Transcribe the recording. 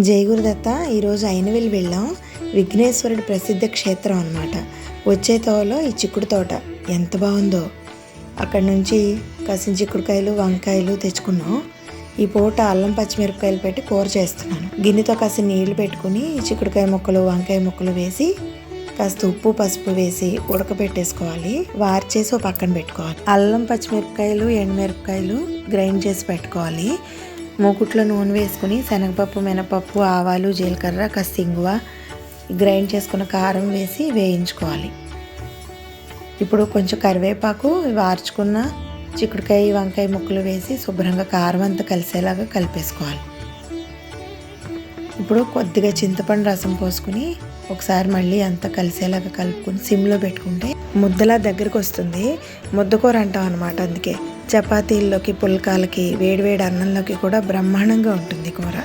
జై గురుదత్త ఈరోజు అయినవెల్లి వెళ్ళాం. విఘ్నేశ్వరుడు ప్రసిద్ధ క్షేత్రం అన్నమాట. వచ్చే తోవలో ఈ చిక్కుడు తోట ఎంత బాగుందో. అక్కడ నుంచి కసిన చిక్కుడుకాయలు వంకాయలు తెచ్చుకున్నాం. ఈ పూట అల్లం పచ్చిమిరపకాయలు పెట్టి కూర చేస్తున్నాను. గిన్నెతో కాసిన నీళ్ళు పెట్టుకుని చిక్కుడుకాయ ముక్కలు వంకాయ ముక్కలు వేసి కాస్త ఉప్పు పసుపు వేసి ఉడకబెట్టేసుకోవాలి వారి చేసి ఒక పక్కన పెట్టుకోవాలి. అల్లం పచ్చిమిరపకాయలు ఎండుమిరపకాయలు గ్రైండ్ చేసి పెట్టుకోవాలి. మూకుట్లో నూనె వేసుకుని శనగపప్పు మినపప్పు ఆవాలు జీలకర్ర కాస్త గ్రైండ్ చేసుకున్న కారం వేసి వేయించుకోవాలి. ఇప్పుడు కొంచెం కరివేపాకు వార్చుకున్న చిక్కుడుకాయ వంకాయ ముక్కలు వేసి శుభ్రంగా కారం అంతా కలిసేలాగా కలిపేసుకోవాలి. ఇప్పుడు కొద్దిగా చింతపండు రసం పోసుకుని ఒకసారి మళ్ళీ అంతా కలిసేలాగా కలుపుకొని సిమ్లో పెట్టుకుంటే ముద్దలా దగ్గరికి వస్తుంది. ముద్దకూర అంటాం అనమాట అందుకే. చపాతీల్లోకి పుల్కాలకి వేడివేడి అన్నంలోకి కూడా బ్రహ్మాండంగా ఉంటుంది కూర.